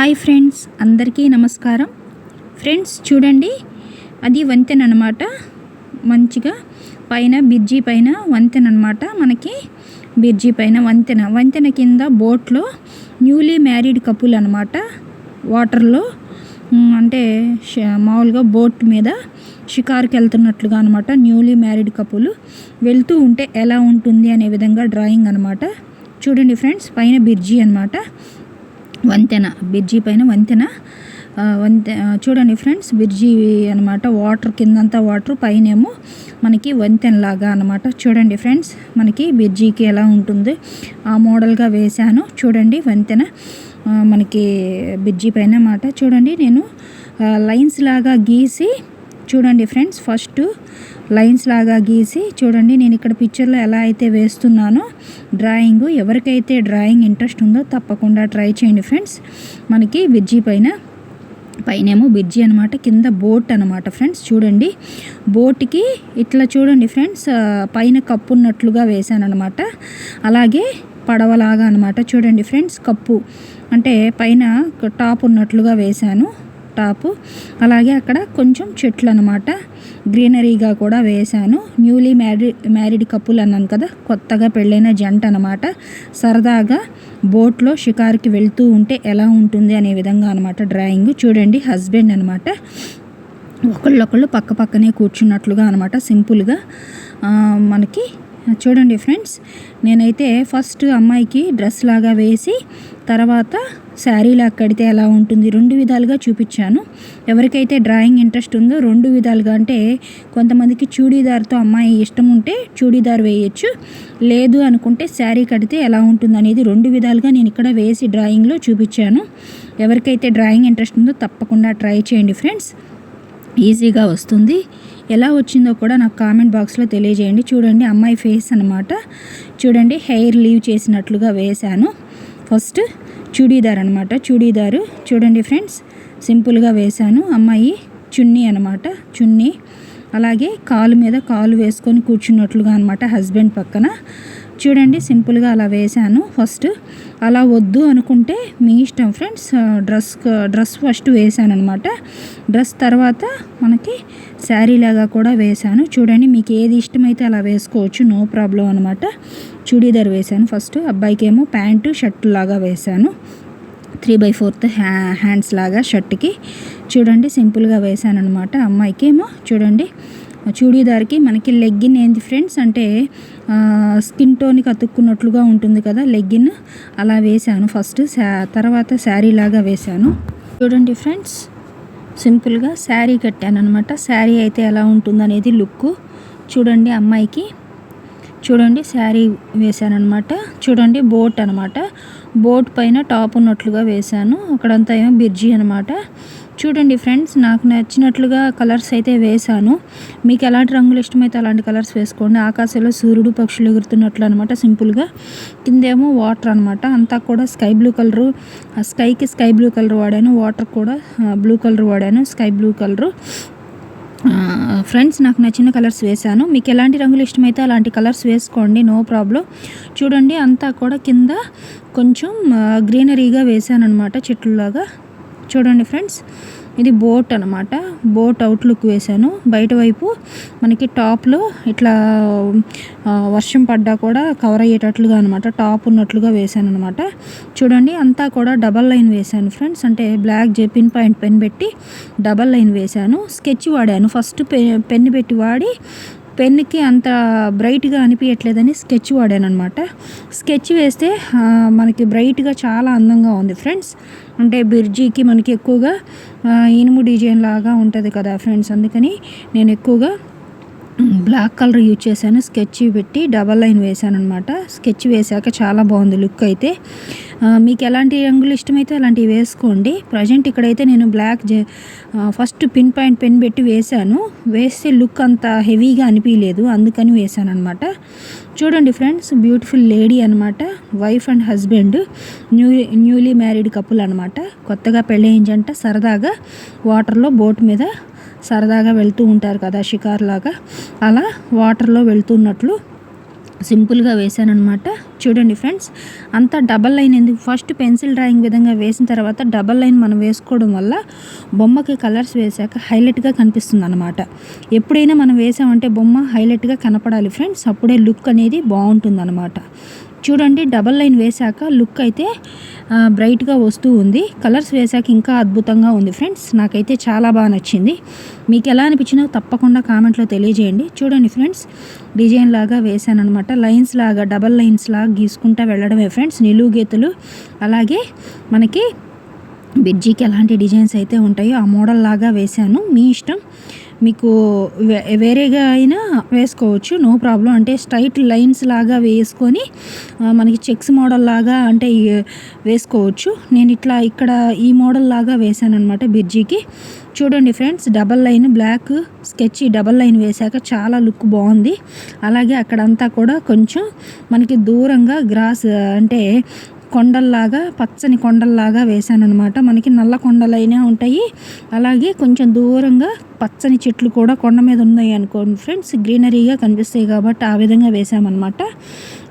Hi friends అందరికీ నమస్కారం. Friends చూడండి అది వంతెన అనమాట మంచిగా పైన బిర్జీ పైన వంతెన అనమాట మనకి. బిర్జీ పైన వంతెన. వంతెన కింద బోట్లో న్యూలీ మ్యారీడ్ కపుల్ అనమాట వాటర్లో అంటే మామూలుగా బోట్ మీద షికార్కి వెళ్తున్నట్లుగా అనమాట న్యూలీ మ్యారీడ్ కపుల్ వెళ్తూ ఉంటే ఎలా ఉంటుంది అనే విధంగా డ్రాయింగ్ అనమాట చూడండి ఫ్రెండ్స్ పైన బిర్జీ అనమాట వంతెన బ్రిడ్జి పైన వంతెన. వంతె చూడండి ఫ్రెండ్స్ బ్రిడ్జి అనమాట వాటర్ కిందంతా వాటర్ పైనేమో మనకి వంతెన లాగా అనమాట చూడండి ఫ్రెండ్స్ మనకి బిర్జీకి ఎలా ఉంటుంది. ఆ మోడల్గా వేశాను. చూడండి వంతెన మనకి బ్రిడ్జి పైన మాట చూడండి నేను లైన్స్ లాగా గీసి చూడండి ఫ్రెండ్స్ ఫస్ట్ లైన్స్ లాగా గీసి చూడండి నేను ఇక్కడ పిక్చర్లో ఎలా అయితే వేస్తున్నానో డ్రాయింగ్ ఎవరికైతే డ్రాయింగ్ ఇంట్రెస్ట్ ఉందో తప్పకుండా ట్రై చేయండి ఫ్రెండ్స్ మనకి బిర్జీ పైన పైనేమో బిర్జీ అనమాట కింద బోట్ అనమాట ఫ్రెండ్స్ చూడండి. బోట్కి ఇట్లా చూడండి ఫ్రెండ్స్ పైన కప్పు ఉన్నట్లుగా వేశాను అనమాట అలాగే పడవలాగా అనమాట చూడండి ఫ్రెండ్స్ కప్పు. అంటే పైన టాప్ ఉన్నట్లుగా వేశాను. టాపు. అలాగే అక్కడ కొంచెం చెట్లు అనమాట గ్రీనరీగా కూడా వేశాను. న్యూలీ మ్యారీ మ్యారీడ్ కపుల్ అన్నాను కదా కొత్తగా పెళ్ళైన జంట అనమాట. సరదాగా బోట్లో షికార్కి వెళ్తూ ఉంటే ఎలా ఉంటుంది అనే విధంగా అనమాట డ్రాయింగ్. చూడండి హస్బెండ్ అనమాట. ఒకళ్ళొకళ్ళు పక్క పక్కనే కూర్చున్నట్లుగా అనమాట సింపుల్గా. మనకి చూడండి ఫ్రెండ్స్ నేనైతే ఫస్ట్ అమ్మాయికి డ్రెస్ లాగా వేసి తర్వాత శారీలా కడితే ఎలా ఉంటుంది? రెండు విధాలుగా చూపించాను. ఎవరికైతే డ్రాయింగ్ ఇంట్రెస్ట్ ఉందో రెండు విధాలుగా. అంటే కొంతమందికి చూడీదార్తో అమ్మాయి ఇష్టం ఉంటే చూడీదార్ వేయచ్చు. లేదు అనుకుంటే శారీ కడితే ఎలా ఉంటుంది అనేది రెండు విధాలుగా నేను ఇక్కడ వేసి డ్రాయింగ్లో చూపించాను. ఎవరికైతే డ్రాయింగ్ ఇంట్రెస్ట్ ఉందో తప్పకుండా ట్రై చేయండి ఫ్రెండ్స్. ఈజీగా వస్తుంది. ఎలా వచ్చిందో కూడా నాకు కామెంట్ బాక్స్లో తెలియజేయండి. చూడండి అమ్మాయి ఫేస్ అనమాట చూడండి హెయిర్ లీవ్ చేసినట్లుగా వేశాను. ఫస్ట్ చూడీదార్ అనమాట చూడీదారు. చూడండి ఫ్రెండ్స్ సింపుల్గా వేశాను. అమ్మాయి చున్నీ అనమాట చున్నీ. అలాగే కాలు మీద కాలు వేసుకొని కూర్చున్నట్లుగా అనమాట హస్బెండ్ పక్కన. చూడండి సింపుల్గా అలా వేశాను. ఫస్ట్ అలా వద్దు అనుకుంటే మీ ఇష్టం ఫ్రెండ్స్. డ్రెస్ డ్రెస్ ఫస్ట్ వేశాను అనమాట డ్రెస్ తర్వాత మనకి శారీ లాగా కూడా వేశాను. చూడండి మీకు ఏది ఇష్టమైతే అలా వేసుకోవచ్చు నో ప్రాబ్లం అనమాట చూడీదార్ వేశాను ఫస్ట్. అబ్బాయికి ఏమో ప్యాంటు షర్ట్ లాగా వేశాను. త్రీ బై ఫోర్త్ హ్యా హ్యాండ్స్ లాగా షర్ట్కి. చూడండి సింపుల్గా వేసాను అనమాట అమ్మాయికి ఏమో చూడండి చూడీదార్కి మనకి లెగ్గిన్ ఏంది ఫ్రెండ్స్? అంటే స్కిన్ టోన్కి అతుక్కున్నట్లుగా ఉంటుంది కదా లెగ్గిన్. అలా వేశాను ఫస్ట్. తర్వాత శారీ లాగా వేశాను. చూడండి ఫ్రెండ్స్ సింపుల్గా శారీ కట్టాను అనమాట శారీ అయితే ఎలా ఉంటుందనేది లుక్ చూడండి అమ్మాయికి. చూడండి శారీ వేశానమాట చూడండి బోట్ అనమాట బోట్ పైన టాప్ ఉన్నట్లుగా వేశాను. అక్కడంతా ఏమో బిర్జీ అనమాట చూడండి ఫ్రెండ్స్ నాకు నచ్చినట్లుగా కలర్స్ అయితే వేశాను. మీకు ఎలాంటి రంగులు ఇష్టమైతే అలాంటి కలర్స్ వేసుకోండి. ఆకాశంలో సూర్యుడు పక్షులు ఎగురుతున్నట్లు అనమాట సింపుల్గా. కిందేమో వాటర్ అనమాట అంతా కూడా స్కై బ్లూ కలరు స్కైకి స్కై బ్లూ కలర్ వాడాను. వాటర్ కూడా బ్లూ కలర్ వాడాను స్కై బ్లూ కలరు. ఫ్రెండ్స్ నాకు నచ్చిన కలర్స్ వేశాను. మీకు ఎలాంటి రంగులు ఇష్టమైతే అలాంటి కలర్స్ వేసుకోండి నో ప్రాబ్లం. చూడండి అంతా కూడా కింద కొంచెం గ్రీనరీగా వేశాను అనమాట చెట్లులాగా. చూడండి ఫ్రెండ్స్. ఇది బోట్ అనమాట బోట్ అవుట్లుక్ వేశాను. బయట వైపు మనకి టాప్లో ఇట్లా వర్షం పడ్డా కూడా కవర్ అయ్యేటట్లుగా అనమాట టాప్ ఉన్నట్లుగా వేశాను అనమాట చూడండి అంతా కూడా డబల్ లైన్ వేశాను ఫ్రెండ్స్. అంటే బ్లాక్ జే పిన్ పాయింట్ పెన్ పెట్టి డబల్ లైన్ వేశాను. స్కెచ్ వాడాను. ఫస్ట్ పె పెన్ పెట్టి వాడి పెన్కి అంత బ్రైట్గా అనిపించట్లేదని స్కెచ్ వాడాను అనమాట స్కెచ్ వేస్తే మనకి బ్రైట్గా చాలా అందంగా ఉంది ఫ్రెండ్స్. అంటే బిర్జీకి మనకి ఎక్కువగా ఇనుము డిజైన్ లాగా ఉంటుంది కదా ఫ్రెండ్స్ అందుకని నేను ఎక్కువగా బ్లాక్ కలర్ యూజ్ చేశాను. స్కెచ్ పెట్టి డబల్ లైన్ వేశాను అనమాట స్కెచ్ వేశాక చాలా బాగుంది లుక్ అయితే. మీకు ఎలాంటి రంగులు ఇష్టమైతే అలాంటివి వేసుకోండి. ప్రజెంట్ ఇక్కడైతే నేను black first pin point pen పెట్టి వేశాను. వేస్తే లుక్ అంత హెవీగా అనిపించలేదు అందుకని వేశాను అనమాట చూడండి ఫ్రెండ్స్ బ్యూటిఫుల్ లేడీ అనమాట wife and husband. New newly married couple అనమాట కొత్తగా పెళ్ళయించంట సరదాగా. వాటర్లో బోట్ మీద సరదాగా వెళ్తూ ఉంటారు కదా షికార్ లాగా అలా వాటర్లో వెళ్తున్నట్లు సింపుల్గా వేసాను అనమాట చూడండి ఫ్రెండ్స్ అంతా డబల్ లైన్ ఎందుకు? ఫస్ట్ పెన్సిల్ డ్రాయింగ్ విధంగా వేసిన తర్వాత డబల్ లైన్ మనం వేసుకోవడం వల్ల బొమ్మకి కలర్స్ వేసాక హైలైట్గా కనిపిస్తుంది అనమాట ఎప్పుడైనా మనం వేసామంటే బొమ్మ హైలైట్గా కనపడాలి ఫ్రెండ్స్ అప్పుడే లుక్ అనేది బాగుంటుంది అనమాట చూడండి డబల్ లైన్ వేశాక లుక్ అయితే బ్రైట్గా వస్తూ ఉంది. కలర్స్ వేసాక ఇంకా అద్భుతంగా ఉంది ఫ్రెండ్స్. నాకైతే చాలా బాగా నచ్చింది. మీకు ఎలా అనిపించినా తప్పకుండా కామెంట్లో తెలియజేయండి. చూడండి ఫ్రెండ్స్ డిజైన్ లాగా వేసాను అనమాట లైన్స్ లాగా డబల్ లైన్స్ లాగా గీసుకుంటా వెళ్ళడమే ఫ్రెండ్స్. నిలువు గీతలు అలాగే మనకి బిడ్జీకి ఎలాంటి డిజైన్స్ అయితే ఉంటాయో ఆ మోడల్ లాగా వేశాను. మీ ఇష్టం? మీకు వేరేగా అయినా వేసుకోవచ్చు నో ప్రాబ్లం. అంటే స్ట్రైట్ లైన్స్ లాగా వేసుకొని మనకి చెక్స్ మోడల్ లాగా అంటే వేసుకోవచ్చు. నేను ఇట్లా ఇక్కడ ఈ మోడల్ లాగా వేశాను అనమాట బిర్జీకి. చూడండి friends double line black sketch double line వేశాక చాలా లుక్ బాగుంది. అలాగే అక్కడంతా కూడా కొంచెం మనకి దూరంగా గ్రాస్ అంటే కొండల్లాగా పచ్చని కొండల్లాగా వేశాను అనమాట మనకి నల్ల కొండలైనా ఉంటాయి. అలాగే కొంచెం దూరంగా పచ్చని చెట్లు కూడా కొండ మీద ఉన్నాయి అనుకోండి ఫ్రెండ్స్. గ్రీనరీగా కనిపిస్తాయి కాబట్టి ఆ విధంగా వేసామన్నమాట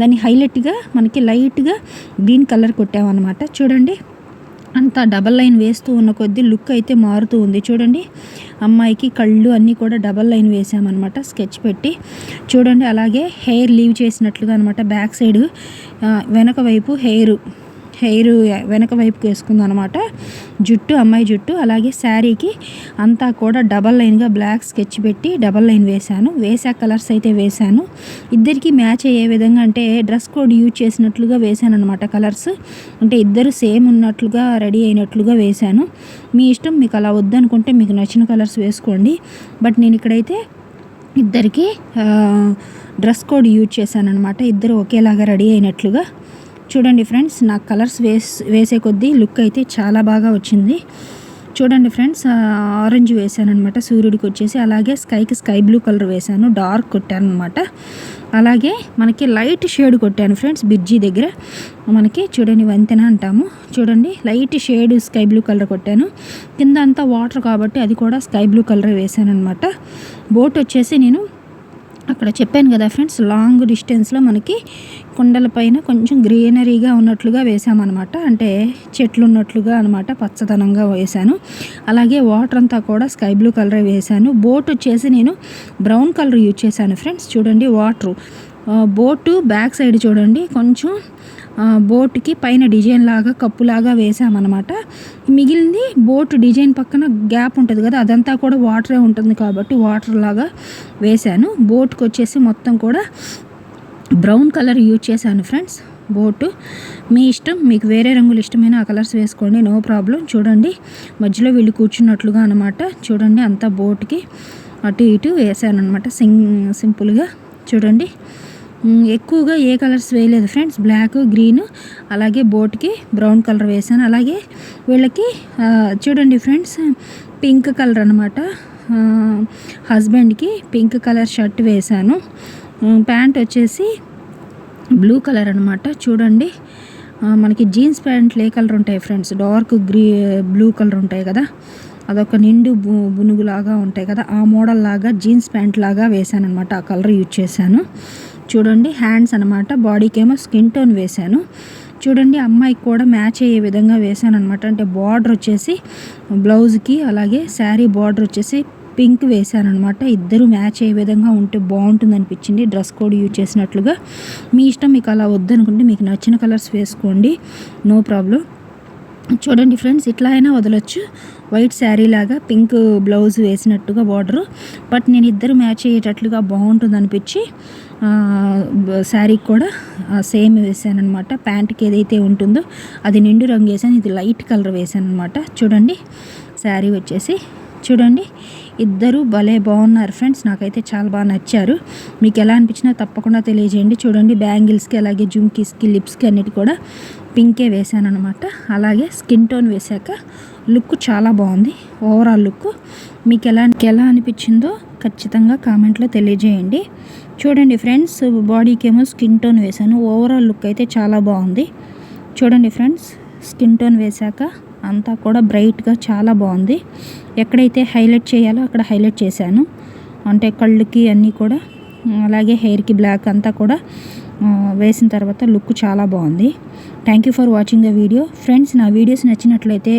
దాన్ని హైలైట్గా మనకి లైట్గా గ్రీన్ కలర్ కొట్టామన్నమాట. చూడండి అంత డబల్ లైన్ వేస్తూ ఉన్న కొద్దీ లుక్ అయితే మారుతూ ఉంది. చూడండి అమ్మాయికి కళ్ళు అన్నీ కూడా డబల్ లైన్ వేసామన్నమాట స్కెచ్ పెట్టి. చూడండి అలాగే హెయిర్ లీవ్ చేసినట్లుగా అనమాట బ్యాక్ సైడ్ వెనక వైపు హెయిర్ హెయిర్ వెనక వైపుకి వేసుకుంది అనమాట జుట్టు అమ్మాయి జుట్టు అలాగే శారీకి అంతా కూడా డబల్ లైన్గా బ్లాక్ స్కెచ్ పెట్టి డబల్ లైన్ వేశాను. వేసా కలర్స్ అయితే వేశాను. ఇద్దరికి మ్యాచ్ అయ్యే విధంగా అంటే డ్రెస్ కోడ్ యూజ్ చేసినట్లుగా వేశాను అనమాట కలర్స్. అంటే ఇద్దరు సేమ్ ఉన్నట్లుగా రెడీ అయినట్లుగా వేశాను. మీ ఇష్టం మీకు అలా వద్దనుకుంటే మీకు నచ్చిన కలర్స్ వేసుకోండి. బట్ నేను ఇక్కడైతే ఇద్దరికి డ్రెస్ కోడ్ యూజ్ చేశానమాట ఇద్దరు ఒకేలాగా రెడీ అయినట్లుగా. చూడండి ఫ్రెండ్స్ నాకు కలర్స్ వేస్ వేసే కొద్దీ లుక్ అయితే చాలా బాగా వచ్చింది. చూడండి ఫ్రెండ్స్ ఆరెంజ్ వేసాను అనమాట సూర్యుడికి వచ్చేసి అలాగే స్కైకి స్కై బ్లూ కలర్ వేసాను డార్క్ కొట్టాను అనమాట అలాగే మనకి లైట్ షేడ్ కొట్టాను ఫ్రెండ్స్ బిర్జీ దగ్గర. మనకి చూడండి వంతెన అంటాము. చూడండి light shade sky blue colour కొట్టాను. కింద అంతా వాటర్ కాబట్టి అది కూడా స్కై బ్లూ కలర్ వేసాను అనమాట బోట్ వచ్చేసి నేను అక్కడ చెప్పాను కదా ఫ్రెండ్స్ లాంగ్ డిస్టెన్స్లో మనకి కొండల పైన కొంచెం గ్రీనరీగా ఉన్నట్లుగా వేసామన్నమాట. అంటే చెట్లు ఉన్నట్లుగా అనమాట పచ్చదనంగా వేశాను అలాగే వాటర్ అంతా కూడా స్కై బ్లూ కలర్ వేశాను బోట్ వచ్చేసి నేను బ్రౌన్ కలర్ యూజ్ చేశాను ఫ్రెండ్స్. చూడండి వాటర్. బోటు బ్యాక్ సైడ్ చూడండి. కొంచెం బోట్కి పైన డిజైన్ లాగా కప్పులాగా వేసామన్నమాట మిగిలింది బోట్ డిజైన్ పక్కన గ్యాప్ ఉంటుంది కదా అదంతా కూడా వాటరే ఉంటుంది కాబట్టి వాటర్ లాగా వేశాను. బోట్కి వచ్చేసి మొత్తం కూడా బ్రౌన్ కలర్ యూజ్ చేశాను ఫ్రెండ్స్. బోటు మీ ఇష్టం మీకు వేరే రంగులు ఇష్టమైన ఆ కలర్స్ వేసుకోండి నో ప్రాబ్లం. చూడండి మధ్యలో వీళ్ళు కూర్చున్నట్లుగా అనమాట చూడండి అంతా బోట్కి అటు ఇటు వేసాను అనమాట సింగ్ సింపుల్గా. చూడండి ఎక్కువగా ఏ కలర్స్ వేయలేదు ఫ్రెండ్స్. బ్లాక్ గ్రీన్ అలాగే బోట్కి బ్రౌన్ కలర్ వేసాను అలాగే వీళ్ళకి చూడండి ఫ్రెండ్స్ పింక్ కలర్ అనమాట హస్బెండ్కి పింక్ కలర్ షర్ట్ వేశాను. ప్యాంట్ వచ్చేసి బ్లూ కలర్ అనమాట చూడండి మనకి జీన్స్ ప్యాంట్లు ఏ కలర్ ఉంటాయి ఫ్రెండ్స్? డార్క్ గ్రీ బ్లూ కలర్ ఉంటాయి కదా. అదొక నిండు బునుగులాగా ఉంటాయి కదా. ఆ మోడల్ లాగా జీన్స్ ప్యాంట్ లాగా వేసాను అనమాట ఆ కలర్ యూజ్ చేశాను. చూడండి హ్యాండ్స్ అనమాట బాడీకి ఏమో స్కిన్ టోన్ వేశాను. చూడండి అమ్మాయికి కూడా మ్యాచ్ అయ్యే విధంగా వేసాను అనమాట అంటే బార్డర్ వచ్చేసి బ్లౌజ్కి అలాగే శారీ బార్డర్ వచ్చేసి పింక్ వేశాను అనమాట ఇద్దరు మ్యాచ్ అయ్యే విధంగా ఉంటే బాగుంటుంది అనిపించింది డ్రెస్ కోడ్ యూజ్ చేసినట్లుగా. మీ ఇష్టం మీకు అలా వద్దనుకుంటే మీకు నచ్చిన కలర్స్ వేసుకోండి. నో ప్రాబ్లం చూడండి ఫ్రెండ్స్ ఇట్లా అయినా వదలొచ్చు. వైట్ శారీ లాగా పింక్ బ్లౌజ్ వేసినట్టుగా బార్డరు. బట్ నేను ఇద్దరు మ్యాచ్ అయ్యేటట్లుగా బాగుంటుంది అనిపించి శారీకి కూడా సేమ్ వేసాను అనమాట ప్యాంట్కి ఏదైతే ఉంటుందో అది నిండు రంగు వేసాను ఇది లైట్ కలర్ వేసాను అనమాట చూడండి శారీ వచ్చేసి. చూడండి ఇద్దరు భలే బాగున్నారు ఫ్రెండ్స్ నాకైతే చాలా బాగా నచ్చారు. మీకు ఎలా అనిపించినా తప్పకుండా తెలియజేయండి. చూడండి బ్యాంగిల్స్కి అలాగే జుమ్కీస్కి లిప్స్కి అన్నిటి కూడా. పింకే వేసాను అనమాట అలాగే స్కిన్ టోన్ వేసాక లుక్ చాలా బాగుంది. ఓవరాల్ లుక్ మీకు ఎలా ఎలా అనిపించిందో ఖచ్చితంగా కామెంట్లో తెలియజేయండి. చూడండి ఫ్రెండ్స్ బాడీకి ఏమో స్కిన్ టోన్ వేశాను. ఓవరాల్ లుక్ అయితే చాలా బాగుంది. చూడండి ఫ్రెండ్స్ స్కిన్ టోన్ వేశాక అంతా కూడా బ్రైట్గా చాలా బాగుంది. ఎక్కడైతే హైలైట్ చేయాలో అక్కడ హైలైట్ చేశాను. అంటే కళ్ళుకి అన్నీ కూడా అలాగే హెయిర్కి బ్లాక్ అంతా కూడా వేసిన తర్వాత లుక్ చాలా బాగుంది. Thank you for watching the video friends నా వీడియోస్ నచ్చినట్లయితే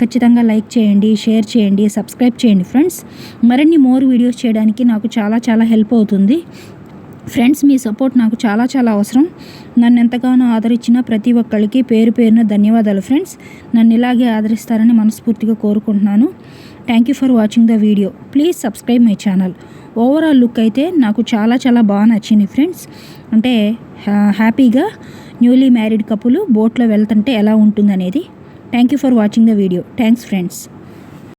ఖచ్చితంగా లైక్ చేయండి షేర్ చేయండి సబ్స్క్రైబ్ చేయండి ఫ్రెండ్స్ మరిన్ని మోర్ వీడియోస్ చేయడానికి నాకు చాలా చాలా హెల్ప్ అవుతుంది. ఫ్రెండ్స్ మీ సపోర్ట్ నాకు చాలా చాలా అవసరం. నన్ను ఎంతగానో ఆదరించిన ప్రతి ఒక్కరికి పేరు పేరున ధన్యవాదాలు ఫ్రెండ్స్ నన్ను ఇలాగే ఆదరిస్తారని మనస్ఫూర్తిగా కోరుకుంటున్నాను. Thank you for watching the video please subscribe my channel overall look అయితే నాకు చాలా చాలా బాగా నచ్చింది ఫ్రెండ్స్ అంటే హ్యా- హ్యాపీగా న్యూలీ మ్యారీడ్ కపులు బోట్లో వెళ్తుంటే ఎలా ఉంటుందనేది. Thank you for watching the video thanks friends